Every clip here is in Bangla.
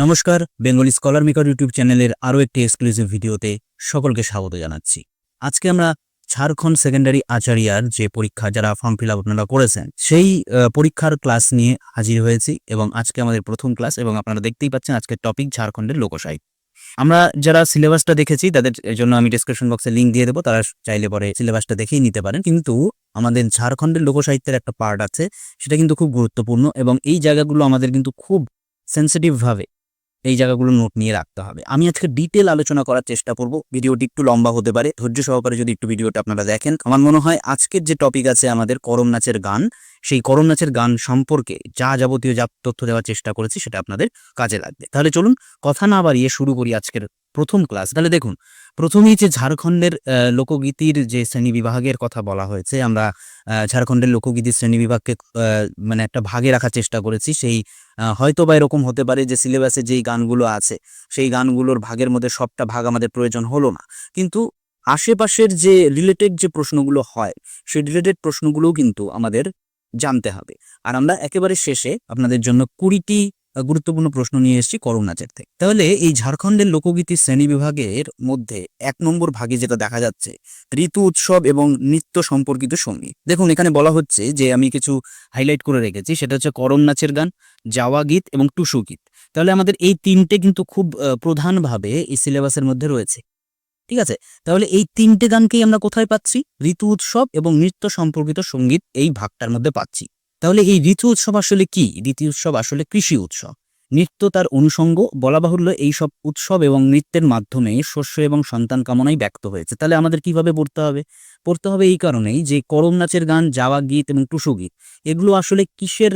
নমস্কার, বেঙ্গলি স্কলার মেকার ইউটিউব চ্যানেলের আরও একটি এক্সক্লুসিভ ভিডিওতে সকলকে স্বাগত জানাচ্ছি। আজকে আমরা ঝাড়খণ্ড সেকেন্ডারি আচারিয়ার যে পরীক্ষা যারা ফর্ম ফিল আপ আপনারা করেছেন, সেই পরীক্ষার ক্লাস নিয়ে হাজির হয়েছি এবং আজকে আমাদের প্রথম ক্লাস এবং আপনারা দেখতেই পাচ্ছেন আজকের টপিক ঝাড়খণ্ডের লোকসাহিত্য আমরা যারা সিলেবাসটা দেখেছি, তাদের জন্য আমি ডিসক্রিপশন বক্সে লিঙ্ক দিয়ে দেবো, তারা চাইলে পরে সিলেবাসটা দেখেই নিতে পারেন। কিন্তু আমাদের ঝাড়খণ্ডের লোকসাহিত্যের একটা পার্ট আছে, সেটা কিন্তু খুব গুরুত্বপূর্ণ এবং এই জায়গাগুলো আমাদের কিন্তু খুব সেন্সিটিভ ভাবে এই জায়গাগুলো নোট নিয়ে রাখতে হবে। আমি আজকে ডিটেল আলোচনা করার চেষ্টা করব। ভিডিওটি একটু লম্বা হতে পারে। ধৈর্য সহকারে যদি একটু ভিডিওটা আপনারা দেখেন। আমার মনে হয় আজকের যে টপিক আছে আমাদের করম নাচের গান, সেই করম নাচের গান সম্পর্কে যা যাবতীয় যা তথ্য দেওয়ার চেষ্টা করেছি সেটা আপনাদের কাজে লাগবে। তাহলে চলুন কথা না বাড়িয়ে শুরু করি আজকের প্রথম ক্লাস। তাহলে দেখুন, প্রথমেই যে ঝাড়খণ্ডের লোকগীতির যে শ্রেণি বিভাগের কথা বলা হয়েছে, আমরা ঝাড়খণ্ডের লোকগীতির শ্রেণি বিভাগকে মানে একটা ভাগে রাখার চেষ্টা করেছি। সেই হয়তো বা এরকম হতে পারে যে সিলেবাসে যেই গানগুলো আছে, সেই গানগুলোর ভাগের মধ্যে সবটা ভাগ আমাদের প্রয়োজন হলো না। কিন্তু আশেপাশের যে রিলেটেড যে প্রশ্নগুলো হয়, সেই রিলেটেড প্রশ্নগুলোও কিন্তু আমাদের জানতে হবে। আর আমরা একেবারে শেষে আপনাদের জন্য কুড়িটি গুরুত্বপূর্ণ প্রশ্ন নিয়ে এসেছি করম নাচের থেকে। তাহলে এই ঝাড়খণ্ডের লোকগীতি শ্রেণি বিভাগের মধ্যে এক নম্বর ভাগে যেটা দেখা যাচ্ছে, ঋতু উৎসব এবং নৃত্য সম্পর্কিত সংগীত দেখুন, এখানে বলা হচ্ছে যে আমি কিছু হাইলাইট করে রেখেছি, সেটা হচ্ছে করম নাচের গান, যাওয়া গীত এবং টুসু গীত। তাহলে আমাদের এই তিনটে কিন্তু খুব প্রধানভাবে এই সিলেবাসের মধ্যে রয়েছে। ঠিক আছে? তাহলে এই তিনটে গানকেই আমরা কোথায় পাচ্ছি? ঋতু উৎসব এবং নৃত্য সম্পর্কিত সংগীত এই ভাগটার মধ্যে পাচ্ছি। তাহলে এই ঋতু উৎসব আসলে কি? ঋতু উৎসব আসলে কৃষি উৎসব। নৃত্য তার অনুষঙ্গ বলা বাহুল্য এই সব উৎসব এবং নৃত্যের মাধ্যমে শস্য এবং সন্তান কামনাই ব্যক্ত হয়েছে। তাহলে আমাদের কীভাবে পড়তে হবে? পড়তে হবে এই কারণেই যে করম নাচের গান, যাওয়া গীত এবং টুসু গীত, এগুলো আসলে কিসের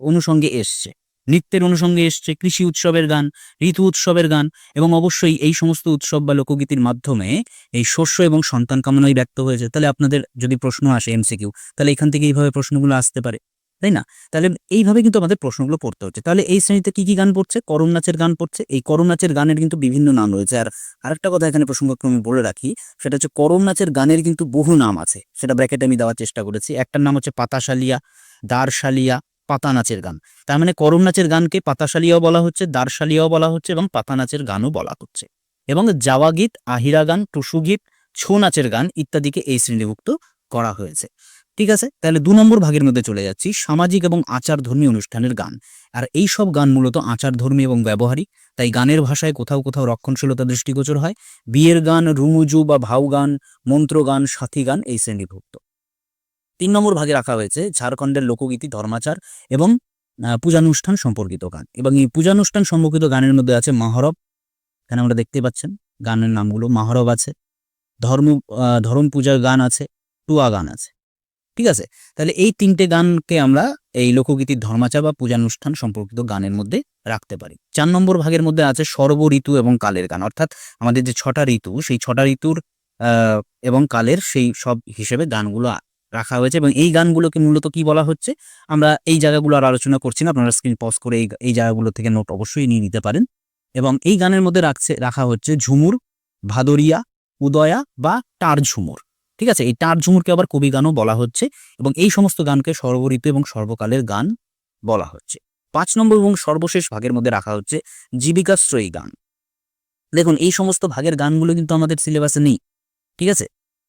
অনুষঙ্গে এসছে? নৃত্যের অনুষঙ্গে এসছে কৃষি উৎসবের গান, ঋতু উৎসবের গান এবং অবশ্যই এই সমস্ত উৎসব বা লোকগীতির মাধ্যমে এই শস্য এবং সন্তান কামনাই ব্যক্ত হয়েছে তাহলে আপনাদের যদি প্রশ্ন আসে এমসিকিউ তাহলে এখান থেকে এইভাবে প্রশ্নগুলো আসতে পারে, তাই না? তাহলে এইভাবে কিন্তু আমাদের প্রশ্নগুলো পড়তে হচ্ছে। তাহলে এই শ্রেণীতে কি কি গান পড়ছে? করম নাচের গান পড়ছে। এই করম নাচের গানের কিন্তু বিভিন্ন নাম রয়েছে। আর আরেকটা কথা এখানে প্রসঙ্গক্রমে বলে রাখি, সেটা হচ্ছে করম নাচের গানের কিন্তু বহু নাম আছে। সেটা ব্র্যাকেটে আমি দেওয়ার চেষ্টা করেছি। একটার নাম হচ্ছে পাতাশালিয়া দারশালিয়া পাতা নাচের গান। তার মানে করম নাচের গানকে পাতাশালিয়াও বলা হচ্ছে দারশালিয়াও বলা হচ্ছে এবং পাতা নাচের গানও বলা হচ্ছে। এবং জাওয়া গীত, আহিরা গান, টুসু গীত, ছৌ নাচের গান ইত্যাদিকে এই শ্রেণীভুক্ত করা হয়েছে। ঠিক আছে? তাহলে দু নম্বর ভাগের মধ্যে চলে যাচ্ছি, সামাজিক এবং আচার ধর্মী অনুষ্ঠানের গান। আর এই সব গান মূলত আচার ধর্মী এবং ব্যবহারিক তাই গানের ভাষায় কোথাও কোথাও রক্ষণশীলতা দৃষ্টিগোচর হয়। বিয়ের গান, রুমুজু বা ভাউ গান, মন্ত্র গান, সাথী গান এই শ্রেণীভুক্ত। তিন নম্বর ভাগে রাখা হয়েছে, ঝাড়খণ্ডের লোকগীতি, ধর্মাচার এবং পূজানুষ্ঠান সম্পর্কিত গান। এবং এই পূজানুষ্ঠান সম্পর্কিত গানের মধ্যে আছে মাহরব। এখানে আমরা দেখতে পাচ্ছেন, গানের নামগুলো মাহরব আছে, ধর্ম ধর্ম পূজার গান আছে, টুয়া গান আছে। ঠিক আছে? তাহলে এই তিনটে গানকে আমরা এই লোকগীতির ধর্মাচার বা পূজানুষ্ঠান সম্পর্কিত গানের মধ্যে রাখতে পারি। চার নম্বর ভাগের মধ্যে আছে সর্ব ঋতু এবং কালের গান। অর্থাৎ আমাদের যে ছটা ঋতু, সেই ছটা ঋতুর এবং কালের সেই সব হিসেবে গানগুলো রাখা হয়েছে এবং এই গানগুলোকে মূলত কি বলা হচ্ছে? আমরা এই জায়গাগুলো আর আলোচনা করছি না, আপনারা স্ক্রিন পজ করে এই এই জায়গাগুলো থেকে নোট অবশ্যই নিয়ে নিতে পারেন। এবং এই গানের মধ্যে রাখছে, রাখা হচ্ছে ঝুমুর, ভাদরিয়া, উদয়া বা টার ঝুমুর। ঠিক আছে? এই টার ঝুমুরকে আবার কবি গানও বলা হচ্ছে এবং এই সমস্ত গানকে সর্বঋতু এবং সর্বকালের গান বলা হচ্ছে। পাঁচ নম্বর এবং সর্বশেষ ভাগের মধ্যে রাখা হচ্ছে জীবিকাশ্রয়ী গান। দেখুন, এই সমস্ত ভাগের গানগুলো কিন্তু আমাদের সিলেবাসে নেই। ঠিক আছে?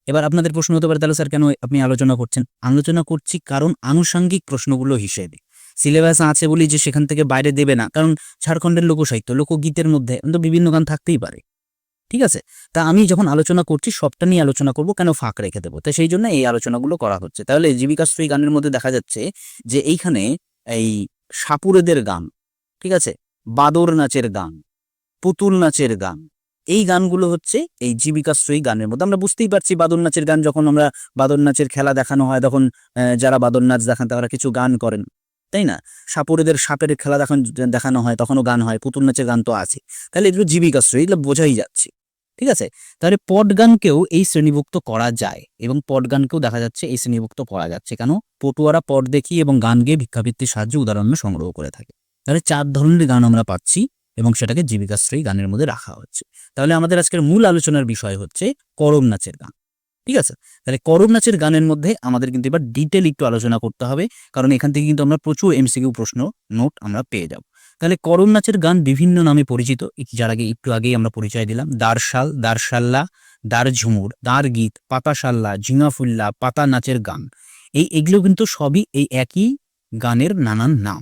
এবার আপনাদের প্রশ্ন হতে পারে, তাহলে স্যার কেন আপনি আলোচনা করছেন? আলোচনা করছি কারণ আনুষঙ্গিক প্রশ্নগুলো হিসেবে। সিলেবাস আছে বলি যে সেখান থেকে বাইরে দেবে না, কারণ ঝাড়খণ্ডের লোকসাহিত্য, লোকগীতের মধ্যে বিভিন্ন গান থাকতেই পারে। ঠিক আছে? তা আমি যখন আলোচনা করছি, সবটা নিয়ে আলোচনা করব, কেন ফাঁক রেখে দেবো? তাই সেই জন্য এই আলোচনাগুলো করা হচ্ছে। তাহলে জীবিকাশ্রী গানের মধ্যে দেখা যাচ্ছে যে এইখানে এই সাপুরেদের গান, ঠিক আছে? বাদর নাচের গান, পুতুল নাচের গান এই গানগুলো হচ্ছে এই জীবিকাশ্রয়ী গানের মধ্যে। আমরা বুঝতেই পারছি বাদর নাচের গান যখন আমরা বাদর নাচের খেলা দেখানো হয়, তখন যারা বাদর নাচ দেখান তারা কিছু গান করেন, তাই না? সাপুরেদের সাপের খেলা দেখান, দেখানো হয়, তখনও গান হয়, পুতুল নাচের গান তো আছে। তাহলে এগুলো জীবিকাশ্রয়ী এগুলো বোঝাই যাচ্ছে, ঠিক আছে? তাহলে পট গানকেও এই শ্রেণীভুক্ত করা যায় এবং পট গানকেও দেখা যাচ্ছে এই শ্রেণীভুক্ত করা যাচ্ছে। কেন? পটুয়ারা পট দেখি এবং গান গেয়ে ভিক্ষাবৃত্তির সাহায্যে উদাহরণ সংগ্রহ করে থাকে। তাহলে চার ধরনের গান আমরা পাচ্ছি। এবং সেটাকে জীবিকাশ্রয়ী গানের মধ্যে রাখা হচ্ছে। তাহলে আমাদের আজকের মূল আলোচনার বিষয় হচ্ছে করম নাচের গান। ঠিক আছে? তাহলে করম নাচের গানের মধ্যে আমাদের কিন্তু এবার ডিটেল একটু আলোচনা করতে হবে, কারণ এখান থেকে কিন্তু আমরা প্রচুর এমসিকিউ প্রশ্ন নোট আমরা পেয়ে যাব। তাহলে করম নাচের গান বিভিন্ন নামে পরিচিত যার আগে একটু আগেই আমরা পরিচয় দিলাম, দারশাল, দারশাল্লা দার ঝুমুর দার গীত পাতাশাল্লা, ঝিঙাফুল্লা, পাতা নাচের গান। এই এগুলো কিন্তু সবই এই একই গানের নানান নাম।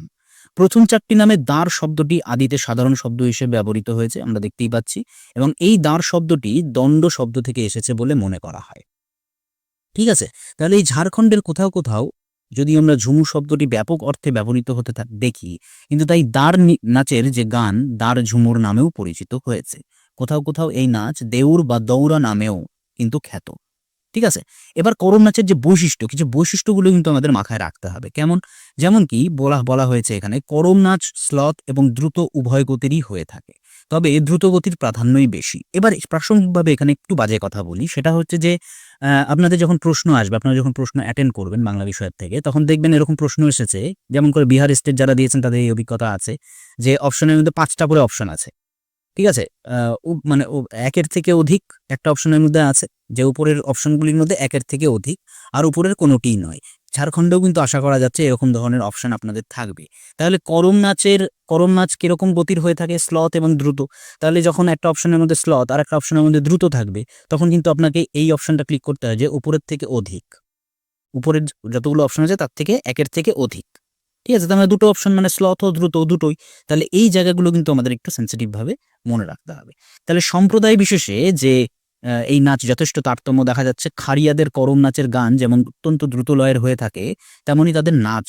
প্রথম চারটি নামে দাঁড় শব্দটি আদিতে সাধারণ শব্দ হিসেবে ব্যবহৃত হয়েছে, আমরা দেখতেই পাচ্ছি, এবং এই দাঁড় শব্দটি দণ্ড শব্দ থেকে এসেছে বলে মনে করা হয়। ঠিক আছে? তাহলে এই ঝাড়খণ্ডের কোথাও কোথাও যদি আমরা ঝুমু শব্দটি ব্যাপক অর্থে ব্যবহৃত হতে দেখি, কিন্তু তাই দাঁড় নাচের যে গান দাঁড় ঝুমুর নামেও পরিচিত হয়েছে। কোথাও কোথাও এই নাচ দেউর বা দৌড়া নামেও কিন্তু খ্যাত। ঠিক আছে? এবার করম নাচের যে বৈশিষ্ট্য, কিছু বৈশিষ্ট্যগুলো কিন্তু আমাদের মাথায় রাখতে হবে। কেমন? যেমন কি বলা বলা হয়েছে এখানে, করম নাচ স্লথ এবং দ্রুত উভয় গতিরই হয়ে থাকে। তবে দ্রুত গতির প্রাধান্যই বেশি। এবার প্রাসঙ্গিকভাবে এখানে একটু বাজে কথা বলি। সেটা হচ্ছে যে আপনাদের যখন প্রশ্ন আসবে, আপনারা যখন প্রশ্ন অ্যাটেন্ড করবেন বাংলা বিষয়ের থেকে, তখন দেখবেন এরকম প্রশ্ন এসেছে, যেমন করে বিহার স্টেট যারা দিয়েছেন তাদের এই অভিজ্ঞতা আছে, যে অপশনের মধ্যে পাঁচটা করে অপশন আছে। ঠিক আছে? মানে একের থেকে অধিক একটা অপশনের মধ্যে আছে, যে উপরের অপশনগুলির মধ্যে একের থেকে অধিক, আর উপরের কোনোটিই নয়। ঝাড়খণ্ডেও কিন্তু আশা করা যাচ্ছে এরকম ধরনের অপশন আপনাদের থাকবে। তাহলে করম নাচের, করম নাচ কীরকম গতির হয়ে থাকে? স্লথ এবং দ্রুত। তাহলে যখন একটা অপশনের মধ্যে স্লথ আর একটা অপশনের মধ্যে দ্রুত থাকবে, তখন কিন্তু আপনাকে এই অপশনটা ক্লিক করতে হয় যে উপরের থেকে অধিক। উপরের যতগুলো অপশন আছে তার থেকে একের থেকে অধিক। ঠিক আছে মানে দুটো অপশন মানে স্লথ ও দ্রুত দুটোই। তাহলে এই জায়গাগুলো কিন্তু আমাদের একটু সেন্সিটিভ ভাবে মনে রাখতে হবে। তাহলে সম্প্রদায় বিশেষে যে এই নাচ যথেষ্ট তারতম্য দেখা যাচ্ছে খারিয়াদের করম নাচের গান যেমন অত্যন্ত দ্রুত লয়ের হয়ে থাকে তেমনি তাদের নাচ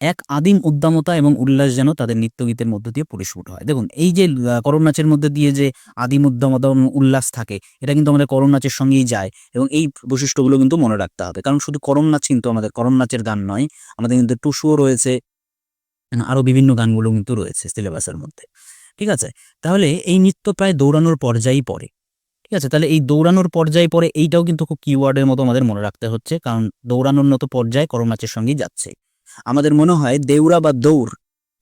এক আদিম উদ্দামতা এবং উল্লাস যেন তাদের নৃত্যগীতের মধ্য দিয়ে পরিস্ফুট হয়। দেখুন, এই যে করম নাচের মধ্যে দিয়ে যে আদিম উদ্দামতা এবং উল্লাস থাকে, এটা কিন্তু আমাদের করম নাচের সঙ্গেই যায় এবং এই বৈশিষ্ট্যগুলো কিন্তু মনে রাখতে হবে। কারণ শুধু করম নাচ কিন্তু আমাদের করম নাচের গান নয়, আমাদের কিন্তু টুসুও রয়েছে আরও বিভিন্ন গানগুলো কিন্তু রয়েছে সিলেবাসের মধ্যে। ঠিক আছে? তাহলে এই নৃত্য প্রায় দৌড়ানোর পর্যায়েই পড়ে। ঠিক আছে? তাহলে এই দৌড়ানোর পর্যায়ে পরে এইটাও কিন্তু খুব কিওয়ার্ডের মতো আমাদের মনে রাখতে হচ্ছে। কারণ দৌড়ানোর মতো পর্যায়ে করম নাচের সঙ্গেই যাচ্ছে। আমাদের মনে হয় দেউরা বা দৌড়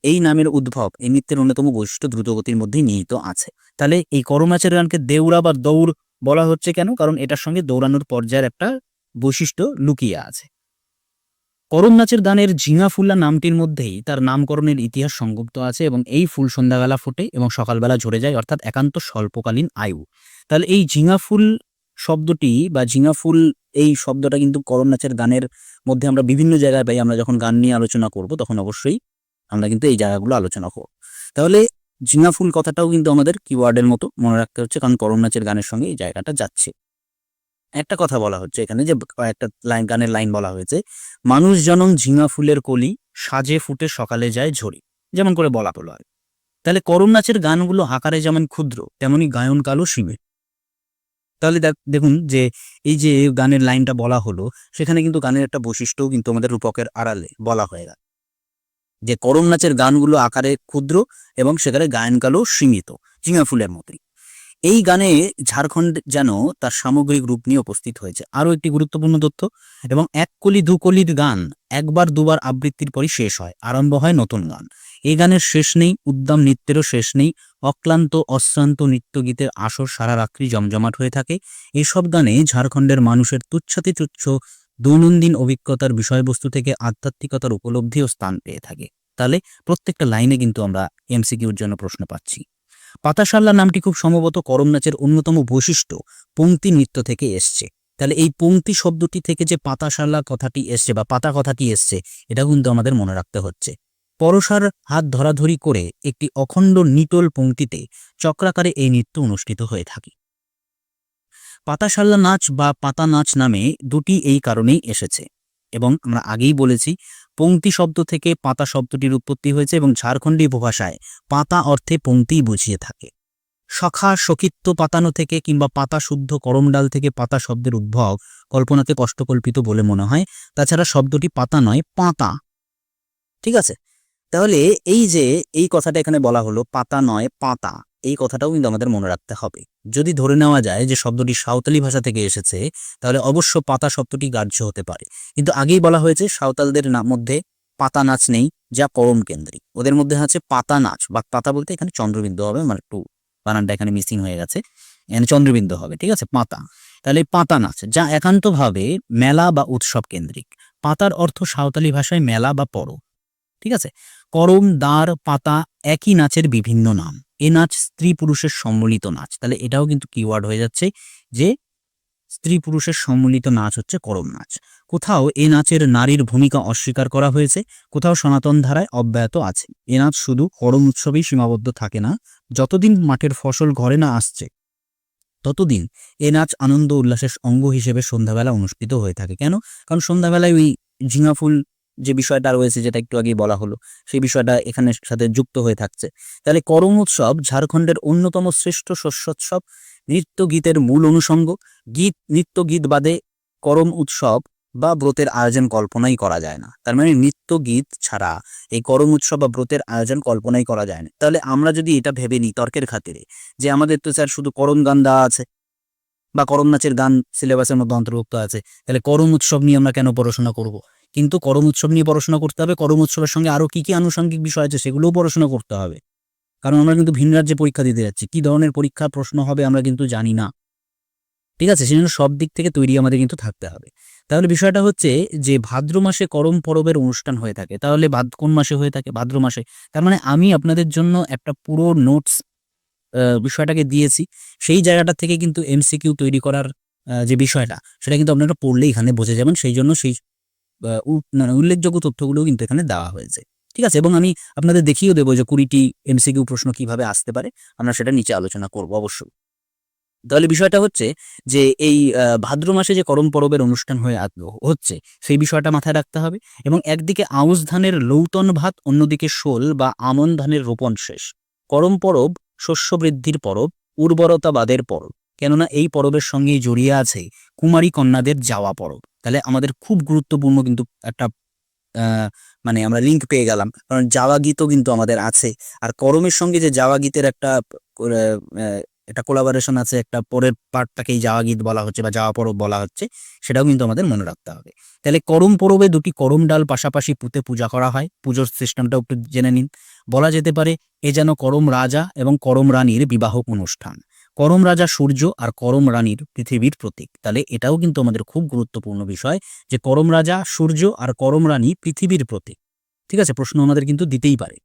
এই নামের উদ্ভব, এই নৃত্যের অন্যতম বৈশিষ্ট্য দ্রুতগতির মধ্যে নিহিত আছে। তাহলে এই করম নাচের গানকে দেউড়া বা দৌড় বলা হচ্ছে কেন? কারণ এটার সঙ্গে দৌড়ানোর পর্যায়ের একটা বৈশিষ্ট্য লুকিয়ে আছে। করম নাচের গানের ঝিঙা ফুল্লা নামটির মধ্যেই তার নামকরণের ইতিহাস সংগুপ্ত আছে এবং এই ফুল সন্ধ্যাবেলা ফোটে এবং সকালবেলা ঝরে যায়, অর্থাৎ একান্ত স্বল্পকালীন আয়ু। তাহলে এই ঝিঙা ফুল শব্দটি বা ঝিঙা ফুল এই শব্দটা কিন্তু করম নাচের গানের মধ্যে আমরা বিভিন্ন জায়গায় পাই। আমরা যখন গান নিয়ে আলোচনা করব, তখন অবশ্যই আমরা কিন্তু এই জায়গাগুলো আলোচনা করব। তাহলে ঝিঙা ফুল কথাটাও কিন্তু আমাদের কিওয়ার্ডের মতো মনে রাখতে হচ্ছে, কারণ করম নাচের গানের সঙ্গে এই জায়গাটা যাচ্ছে। একটা কথা বলা হচ্ছে এখানে যে একটা লাইন, গানের লাইন বলা হয়েছে, মানুষ জনম ঝিঙা ফুলের কলি, সাজে ফুটে সকালে যায় ঝরি যেমন করে বলা হলো আর তাহলে করম নাচের গানগুলো আকারে যেমন ক্ষুদ্র, তেমনি গায়ন কালো সীমে তাহলে দেখ- দেখুন যে এই যে গানের লাইনটা বলা হলো, সেখানে কিন্তু গানের একটা বৈশিষ্ট্যও কিন্তু আমাদের রূপকের আড়ালে বলা হয়ে গেল। যে করম নাচের গানগুলো আকারে ক্ষুদ্র এবং সেখানে গায়নকালও সীমিত চিঙা ফুলের মতোই। এই গানে ঝাড়খণ্ড যেন তার সামগ্রিক রূপ নিয়ে উপস্থিত হয়েছে। আরও একটি গুরুত্বপূর্ণ তথ্য, এবং এক কলি, দু কলির গান একবার, দুবার আবৃত্তির পরই শেষ হয়, আরম্ভ হয় নতুন গান। এই গানের শেষ নেই, উদ্দাম নৃত্যেরও শেষ নেই, অক্লান্ত, অশ্রান্ত নৃত্যগীতের আসর সারা রাত্রি জমজমাট হয়ে থাকে। এসব গানে ঝাড়খণ্ডের মানুষের তুচ্ছাতি তুচ্ছ দৈনন্দিন অভিজ্ঞতার বিষয়বস্তু থেকে আধ্যাত্মিকতার উপলব্ধিও স্থান পেয়ে থাকে। তাহলে প্রত্যেকটা লাইনে কিন্তু আমরা এমসিকিউর জন্য প্রশ্ন পাচ্ছি। পাতাশাল্লা নামটি খুব সম্ভবত করম নাচের অন্যতম বৈশিষ্ট্য পংক্তি নৃত্য থেকে এসছে। তাহলে এই পংক্তি শব্দটি থেকে যে পাতাশাল্লা কথাটি এসছে বা পাতা কথাটি এসছে, এটা কিন্তু আমাদের মনে রাখতে হচ্ছে। পরশার হাত ধরাধরি করে একটি অখণ্ড নিটোল পংক্তিতে চক্রাকারে এই নৃত্য অনুষ্ঠিত হয়ে থাকে। পাতাশাল্লা নাচ বা পাতা নাচ নামে দুটি এই কারণেই এসেছে। এবং আমরা আগেই বলেছি, পংক্তি শব্দ থেকে পাতা শব্দটির উৎপত্তি হয়েছে এবং ঝাড়খণ্ডী উপভাষায় পাতা অর্থে পংক্তি বুঝিয়ে থাকে। সখা সখিত্ব পাতানো থেকে কিংবা পাতা শুদ্ধ করমডাল থেকে পাতা শব্দের উদ্ভব কল্পনাকে কষ্টকল্পিত বলে মনে হয়। তাছাড়া শব্দটি পাতা নয়, পাতা। ঠিক আছে? তাহলে এই যে, এই কথাটা এখানে বলা হলো, পাতা নয়, পাতা। এই কথাটাও কিন্তু আমাদের মনে রাখতে হবে। যদি ধরে নেওয়া যায় যে শব্দটি সাঁওতালি ভাষা থেকে এসেছে, তাহলে অবশ্য পাতা শব্দটি গ্রাহ্য হতে পারে। কিন্তু আগেই বলা হয়েছে সাঁওতালদের মধ্যে পাতা নাচ নেই, যা করম কেন্দ্রিক। ওদের মধ্যে আছে পাতা নাচ, বা পাতা বলতে এখানে চন্দ্রবিন্দু হবে মানে একটু বানানটা এখানে মিসিং হয়ে গেছে। এখানে চন্দ্রবিন্দু হবে, ঠিক আছে? পাতা। তাহলে পাতা নাচ, যা একান্তভাবে মেলা বা উৎসব কেন্দ্রিক। পাতার অর্থ সাঁওতালি ভাষায় মেলা বা পরব ঠিক আছে? করম দাঁড় পাতা একই নাচের বিভিন্ন নাম। এ নাচ স্ত্রী পুরুষের সম্মিলিত নাচ। তাহলে এটাও কিন্তু কিওয়ার্ড হয়ে যাচ্ছে যে স্ত্রী পুরুষের সম্মিলিত নাচ হচ্ছে করম নাচ। কোথাও এ নাচের নারীর ভূমিকা অস্বীকার করা হয়েছে, কোথাও সনাতন ধারায় অব্যাহত আছে। এ নাচ শুধু করম উৎসবেই সীমাবদ্ধ থাকে না, যতদিন মাঠের ফসল ঘরে না আসছে, ততদিন এ নাচ আনন্দ উল্লাসের অঙ্গ হিসেবে সন্ধ্যাবেলা অনুষ্ঠিত হয়ে থাকে। কেন? কারণ সন্ধ্যাবেলায় ওই ঝিঙা ফুল যে বিষয়টা রয়েছে যেটা একটু আগেই বলা হলো, সেই বিষয়টা এখানে সাথে যুক্ত হয়ে থাকছে। তাহলে করম উৎসব ঝাড়খণ্ডের অন্যতম শ্রেষ্ঠ শস্যোৎসব নৃত্য গীতের মূল অনুষঙ্গ। গীত, নৃত্য গীত বাদে করম উৎসব বা ব্রতের আয়োজন কল্পনাই করা যায় না। তার মানে নৃত্য গীত ছাড়া এই করম উৎসব বা ব্রতের আয়োজন কল্পনাই করা যায় না। তাহলে আমরা যদি এটা ভেবে নিই তর্কের খাতিরে, যে আমাদের তো স্যার শুধু করম গান দেওয়া আছে বা করম নাচের গান সিলেবাসের মধ্যে অন্তর্ভুক্ত আছে, তাহলে করম উৎসব নিয়ে আমরা কেন পড়াশোনা করব? কিন্তু করম উৎসব নিয়ে পড়াশোনা করতে হবে। করম উৎসবের সঙ্গে আরও কী কী আনুষঙ্গিক বিষয় আছে সেগুলোও পড়াশোনা করতে হবে। কারণ আমরা কিন্তু ভিন রাজ্যে পরীক্ষা দিতে যাচ্ছি। কী ধরনের পরীক্ষার প্রশ্ন হবে আমরা কিন্তু জানি না। ঠিক আছে? সেজন্য সব দিক থেকে তৈরি আমাদের কিন্তু থাকতে হবে। তাহলে বিষয়টা হচ্ছে যে ভাদ্র মাসে করম পরবের অনুষ্ঠান হয়ে থাকে। তাহলে ভাদ, কোন মাসে হয়ে থাকে? ভাদ্র মাসে। তার মানে আমি আপনাদের জন্য একটা পুরো নোটস বিষয়টাকে দিয়েছি। সেই জায়গাটা থেকে কিন্তু এমসিকিউ তৈরি করার যে বিষয়টা, সেটা কিন্তু আপনারা পড়লে এখানে বোঝা যাবেন। সেই জন্য সেই আহ, উ- না, না, উল্লেখযোগ্য তথ্যগুলো কিন্তু এখানে দেওয়া হয়েছে। ঠিক আছে? এবং আমি আপনাদের দেখিয়েও দেবো যে কুড়িটি এমসিকিউ প্রশ্ন কীভাবে আসতে পারে। আমরা সেটা নিচে আলোচনা করব অবশ্যই। তাহলে বিষয়টা হচ্ছে যে এই ভাদ্র মাসে যে করম পরবের অনুষ্ঠান হয়ে হচ্ছে সেই বিষয়টা মাথায় রাখতে হবে এবং একদিকে আউশ ধানের লৌতন ভাত অন্যদিকে শোল বা আমন ধানের রোপণ শেষ। করম পরব শস্য বৃদ্ধির পরব উর্বরতাবাদের পরব। কেননা এই পরবের সঙ্গেই জড়িয়ে আছে কুমারী কন্যাদের যাওয়া পরব। তাহলে আমাদের খুব গুরুত্বপূর্ণ কিন্তু একটা মানে আমরা লিঙ্ক পেয়ে গেলাম। কারণ যাওয়া গীতও কিন্তু আমাদের আছে। আর করমের সঙ্গে যে যাওয়া গীতের একটা একটা কোলাবোরেশন আছে, একটা পরের পার্টটাকেই যাওয়া গীত বলা হচ্ছে বা যাওয়া পরব বলা হচ্ছে, সেটাও কিন্তু আমাদের মনে রাখতে হবে। তাহলে করম পরবে দুটি করম ডাল পাশাপাশি পুঁতে পূজা করা হয়। পুজোর সিস্টেমটাও একটু জেনে নিন। বলা যেতে পারে, এ যেন করম রাজা এবং করম রানীর বিবাহক অনুষ্ঠান। করম রাজা সূর্য আর করম রানীর পৃথিবীর প্রতীক। তাহলে এটাও কিন্তু আমাদের খুব গুরুত্বপূর্ণ বিষয় যে করম রাজা, সূর্য আর করম রানী পৃথিবীর প্রতীক। ঠিক আছে? প্রশ্ন আমাদের কিন্তু দিতেই পারে।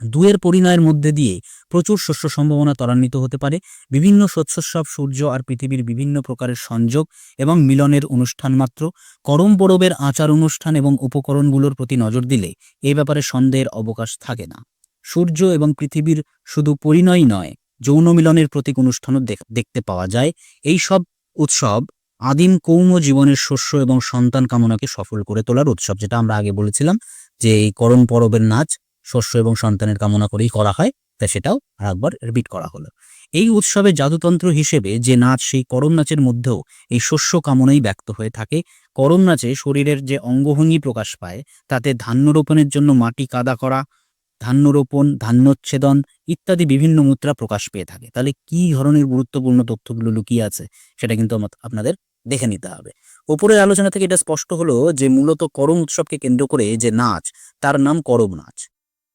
দুয়ের পরিণয়ের মধ্যে দিয়ে প্রচুর শস্য সম্ভাবনা ত্বরান্বিত হতে পারে। বিভিন্ন শস্যোৎসব সূর্য আর পৃথিবীর বিভিন্ন প্রকারের সংযোগ এবং মিলনের অনুষ্ঠান মাত্র। করম পরবের আচার অনুষ্ঠান এবং উপকরণগুলোর প্রতি নজর দিলে এ ব্যাপারে সন্দেহের অবকাশ থাকে না। সূর্য এবং পৃথিবীর শুধু পরিণয় নয় যৌন মিলনের প্রতীক অনুষ্ঠানও দেখ- দেখতে পাওয়া যায়। এই সব উৎসব আদিম কৌম জীবনের শস্য এবং সন্তান কামনাকে সফল করে তোলার উৎসব, যেটা আমরা আগে বলেছিলাম যে এই করম পরবের নাচ শস্য এবং সন্তানের কামনা করেই করা হয়, তা সেটাও আরেকবার রিপিট করা হলো। এই উৎসবে জাদুতন্ত্র হিসেবে যে নাচ, সেই করম নাচের মধ্যেও এই শস্য কামনাই ব্যক্ত হয়ে থাকে। করম নাচে শরীরের যে অঙ্গভঙ্গি প্রকাশ পায়, তাতে ধান্য রোপণের জন্য মাটি কাদা করা ধান্য রোপণ ধান্যচ্ছেদন ইত্যাদি বিভিন্ন মুদ্রা প্রকাশ পেয়ে থাকে। তাহলে কি ধরনের গুরুত্বপূর্ণ তথ্যগুলো লুকিয়ে আছে সেটা কিন্তু আপনাদের দেখে নিতে হবে। ওপরের আলোচনা থেকে এটা স্পষ্ট হলো যে মূলত করম উৎসবকে কেন্দ্র করে যে নাচ, তার নাম করম নাচ।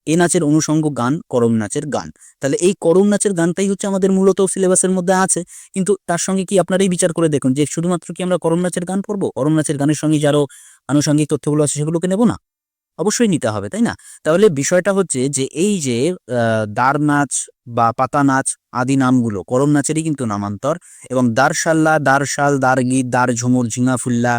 এ নাচের অনুষঙ্গ গান, করম নাচের গান। তাহলে এই করম নাচের গানটাই হচ্ছে আমাদের মূলত সিলেবাসের মধ্যে আছে। কিন্তু তার সঙ্গে কি আপনারাই বিচার করে দেখুন যে শুধুমাত্র কি আমরা করম নাচের গান পড়ব? করম নাচের গানের সঙ্গে যে আরও আনুষঙ্গিক তথ্যগুলো আছে সেগুলোকে নেব না? অবশ্যই নিতে হবে, তাই না? তাহলে বিষয়টা হচ্ছে যে এই যে দার নাচ বা পাতা নাচ আদি নামগুলো, করম নাচেরই কিন্তু নামান্তর এবং দারশাল্লা দারশাল দার গীত, দার ঝুমুর, ঝিঙা ফুল্লা,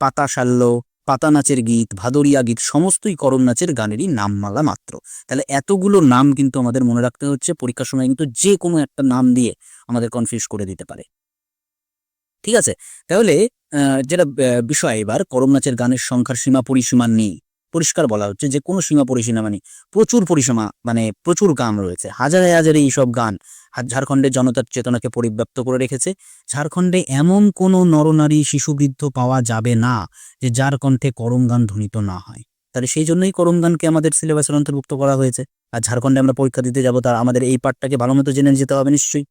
পাতা শাল্য পাতা নাচের গীত, ভাদরিয়া গীত, সমস্তই করম নাচের গানেরই নামমালা মাত্র। তাহলে এতগুলো নাম কিন্তু আমাদের মনে রাখতে হচ্ছে, পরীক্ষার সময় কিন্তু যে কোনো একটা নাম দিয়ে আমাদের কনফিউজ করে দিতে পারে। ঠিক আছে? তাহলে যেটা বিষয় এবার, করম নাচের গানের সংখ্যার সীমা পরিসীমা নেই। পরিষ্কার বলা হচ্ছে যে কোনো সীমা পরিসীমা নেই প্রচুর পরিসীমা মানে প্রচুর গান রয়েছে। হাজারে হাজারে এইসব গান ঝাড়খণ্ডের জনতার চেতনাকে পরিব্যাপ্ত করে রেখেছে। ঝাড়খণ্ডে এমন কোনো নরনারী শিশুবৃদ্ধ পাওয়া যাবে না যে যার কণ্ঠে করম গান ধ্বনিত না হয়। তাহলে সেই জন্যই করম গানকে আমাদের সিলেবাসের অন্তর্ভুক্ত করা হয়েছে। আর ঝাড়খণ্ডে আমরা পরীক্ষা দিতে যাব, তার আমাদের এই পার্টটাকে ভালো মতো জেনে যেতে হবে নিশ্চয়ই।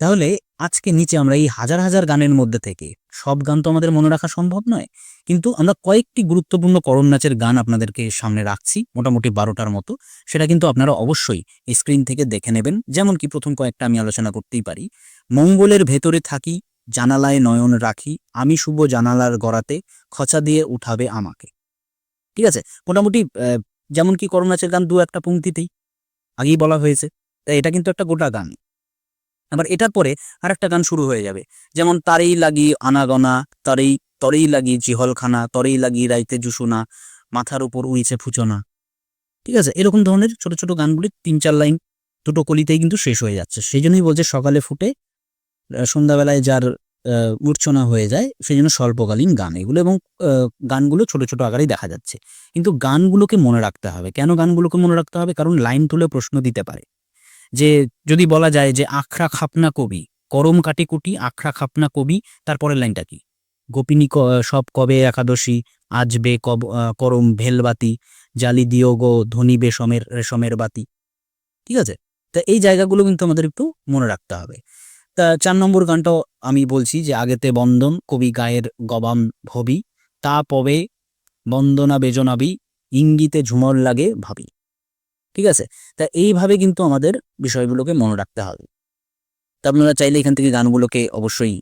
তাহলে আজকে নিচে আমরা এই হাজার হাজার গানের মধ্যে থেকে সব গান তো আমাদের মনে রাখা সম্ভব নয়, কিন্তু আমরা কয়েকটি গুরুত্বপূর্ণ করম নাচের গান আপনাদেরকে সামনে রাখছি, মোটামুটি বারোটার মতো। সেটা কিন্তু আপনারা অবশ্যই স্ক্রিন থেকে দেখে নেবেন যেমন কি প্রথম কয়েকটা আমি আলোচনা করতেই পারি। মঙ্গলের ভেতরে থাকি, জানালায় নয়ন রাখি, আমি শুভ জানালার গড়াতে, খচা দিয়ে উঠাবে আমাকে। ঠিক আছে? মোটামুটি যেমন কি করম নাচের গান দু একটা পংক্তিতেই আগেই বলা হয়েছে। তাই এটা কিন্তু একটা গোটা গান। আবার এটার পরে আর একটা গান শুরু হয়ে যাবে। যেমন, তারেই লাগি আনাগনা, তারেই, তরেই লাগি জিহলখানা, তরেই লাগি রাইতে জুসুনা, মাথার উপর উড়িছে ফুচনা। ঠিক আছে? এরকম ধরনের ছোট ছোট গানগুলি তিন চার লাইন দুটো কলিতেই কিন্তু শেষ হয়ে যাচ্ছে। সেই জন্যই বলছে সকালে ফুটে সন্ধ্যাবেলায় যার মূর্ছনা হয়ে যায়, সেই জন্য স্বল্পকালীন গান। এগুলো এবং গানগুলো ছোট ছোট আকারেই দেখা যাচ্ছে। কিন্তু গানগুলোকে মনে রাখতে হবে। কেন গানগুলোকে মনে রাখতে হবে? কারণ লাইন তুলে প্রশ্ন দিতে পারে। যে যদি বলা যায় যে আখড়া খাপনা কবি, করম কাটি কুটি, আখড়া খাপনা কবি তারপরের লাইনটা কি? গোপিনী সব কবে একাদশী? আজবে কব করম ভেলবাতি, জালি দিও গো ধনী বেশমের রেশমের বাতি। ঠিক আছে? তা এই জায়গাগুলো কিন্তু আমাদের একটু মনে রাখতে হবে। তা চার নম্বর গানটাও আমি বলছি যে আগেতে বন্দন, কবি গায়ের গবাম ভবি, তা পবে বন্দনা বেজনাবি, ইঙ্গিতে ঝুমর লাগে ভাবি। ঠিক আছে? তা এইভাবে কিন্তু আমাদের বিষয়গুলোকে মনে রাখতে হবে। তা আপনারা চাইলে এখান থেকে গানগুলোকে অবশ্যই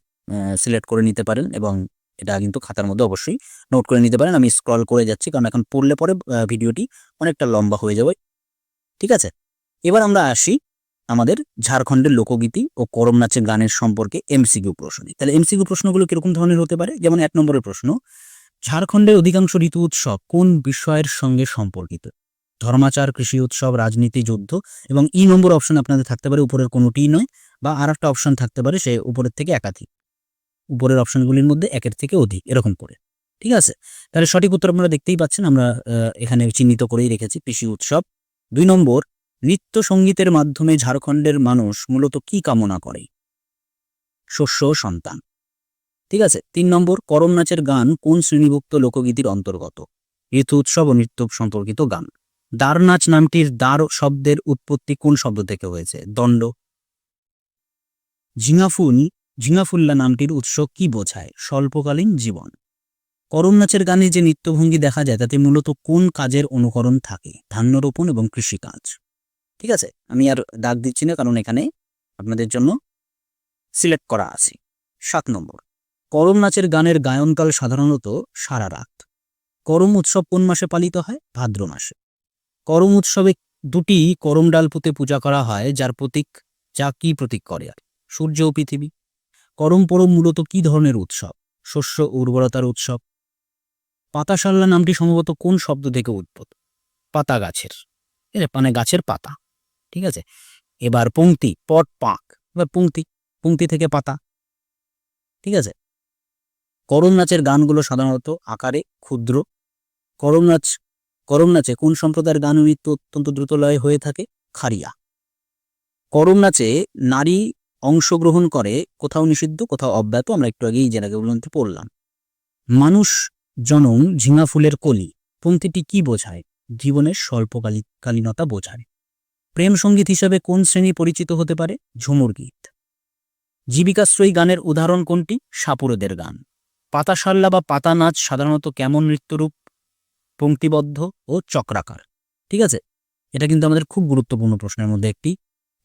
সিলেক্ট করে নিতে পারেন এবং এটা কিন্তু খাতার মধ্যে অবশ্যই নোট করে নিতে পারেন। আমি স্ক্রল করে যাচ্ছি কারণ এখন পড়লে পরে ভিডিওটি অনেকটা লম্বা হয়ে যাবে। ঠিক আছে? এবার আমরা আসি আমাদের ঝাড়খণ্ডের লোকগীতি ও করম নাচের গানের সম্পর্কে এমসিকিউ প্রশ্নে তাহলে এমসিকিউ প্রশ্নগুলো কীরকম ধরনের হতে পারে? যেমন এক নম্বরের প্রশ্ন, ঝাড়খণ্ডের অধিকাংশ ঋতু উৎসব কোন বিষয়ের সঙ্গে সম্পর্কিত? ধর্মাচার, কৃষি উৎসব, রাজনীতি, যুদ্ধ এবং ই নম্বর অপশন আপনাদের থাকতে পারে, উপরের কোনোটিই নয় বা আর একটা অপশন থাকতে পারে, সে উপরের থেকে একাধিক। উপরের অপশনগুলির মধ্যে একের থেকে অধিক, এরকম করে। ঠিক আছে? তাহলে সঠিক উত্তর আপনারা দেখতেই পাচ্ছেন, আমরা এখানে চিহ্নিত করেই রেখেছি, কৃষি উৎসব। দুই নম্বর, নৃত্য সঙ্গীতের মাধ্যমে ঝাড়খণ্ডের মানুষ মূলত কি কামনা করে? শস্য সন্তান। ঠিক আছে? তিন নম্বর, করম নাচের গান কোন শ্রেণীভুক্ত লোকগীতির অন্তর্গত? ঋতু উৎসব ও নৃত্য সম্পর্কিত গান। দার নাচ নামটির দার শব্দের উৎপত্তি কোন শব্দ থেকে হয়েছে? দণ্ড। ঝিঙাফুল, ঝিঙাফুল্লা নামটির উৎস কি বোঝায়? স্বল্পকালীন জীবন। করম নাচের গানে যে নৃত্যভঙ্গি দেখা যায়, তাতে মূলত কোন কাজের অনুকরণ থাকে? ধান্য রোপণ এবং কৃষিকাজ। ঠিক আছে? আমি আর ডাক দিচ্ছি না, কারণ এখানে আপনাদের জন্য সিলেক্ট করা আছে। সাত নম্বর। করম নাচের গানের গায়নকাল সাধারণত সারা রাত। করম উৎসব কোন মাসে পালিত হয়? ভাদ্র মাসে। করম উৎসবে দুটি করম ডাল পুঁতে পূজা করা হয়, যার প্রতীক, যা কি প্রতীক করে আর? সূর্য ও পৃথিবী। করম পরম মূলত কি ধরনের উৎসব? শস্য উর্বরতার উৎসব। পাতাশাল্লা নামটি সম্ভবত কোন শব্দ থেকে উদ্ভূত? পাতা গাছের। মানে গাছের পাতা। ঠিক আছে? এবার পংক্তি, পট, পাক। এবার পংক্তি পংক্তি থেকে পাতা। ঠিক আছে? করম নাচের গানগুলো সাধারণত আকারে ক্ষুদ্র। করম নাচ করম নাচে কোন সম্প্রদায়ের গান নৃত্য অত্যন্ত দ্রুত লয়ে হয়ে থাকে? খারিয়া। করম নাচে নারী অংশগ্রহণ করে, কোথাও নিষিদ্ধ, কোথাও অব্যাহত, আমরা একটু আগেই জেনাকে বলতে পড়লাম। মানুষ জনম ঝিঙা ফুলের কলি পংক্তিটি কি বোঝায়? জীবনের স্বল্পকালী কালীনতা বোঝায়। প্রেম সংগীত হিসাবে কোন শ্রেণি পরিচিত হতে পারে? ঝুমুর গীত। জীবিকাশ্রয়ী গানের উদাহরণ কোনটি? সাপুরদের গান। পাতা পাতাশাল্লা বা পাতা নাচ সাধারণত কেমন নৃত্যরূপ? পংক্তিবদ্ধ ও চক্রাকার। ঠিক আছে? এটা কিন্তু আমাদের খুব গুরুত্বপূর্ণ প্রশ্নের মধ্যে একটি।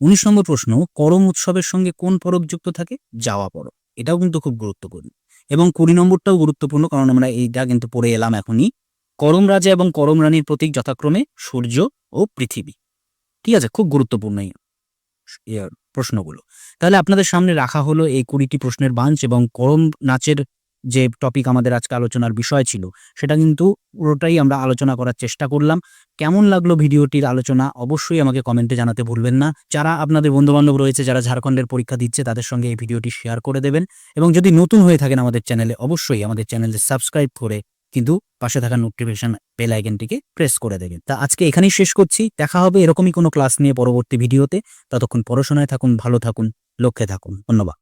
উনিশ নম্বর প্রশ্ন, করম উৎসবের সঙ্গে কোন পরব যুক্ত থাকে? যাওয়া পরব। এটাও কিন্তু খুব গুরুত্বপূর্ণ। এবং কুড়ি নম্বরটাও গুরুত্বপূর্ণ, কারণ আমরা এইটা কিন্তু পড়ে এলাম এখনই। করম রাজা এবং করম রানীর প্রতীক যথাক্রমে সূর্য ও পৃথিবী। ঠিক আছে? খুব গুরুত্বপূর্ণ ইয়ে প্রশ্নগুলো। তাহলে আপনাদের সামনে রাখা হলো এই কুড়িটি প্রশ্নের বাঞ্চ এবং করম নাচের যে টপিক আমাদের আজকে আলোচনার বিষয় ছিল, সেটা কিন্তু পুরোটাই আমরা আলোচনা করার চেষ্টা করলাম। কেমন লাগল ভিডিওটির আলোচনা? অবশ্যই আমাকে কমেন্টে জানাতে ভুলবেন না। যারা আপনাদের বন্ধুবান্ধব রয়েছে, যারা ঝাড়খণ্ডের পরীক্ষা দিচ্ছে, তাদের সঙ্গে এই ভিডিওটি শেয়ার করে দেবেন। এবং যদি নতুন হয়ে থাকেন আমাদের চ্যানেলে অবশ্যই আমাদের চ্যানেলে সাবস্ক্রাইব করে কিন্তু পাশে থাকা নোটিফিকেশন বেল আইকনটিকে প্রেস করে দেবেন। তা আজকে এখানেই শেষ করছি। দেখা হবে এরকমই কোনো ক্লাস নিয়ে পরবর্তী ভিডিওতে। ততক্ষণ পড়াশোনায় থাকুন, ভালো থাকুন, লক্ষ্যে থাকুন। ধন্যবাদ।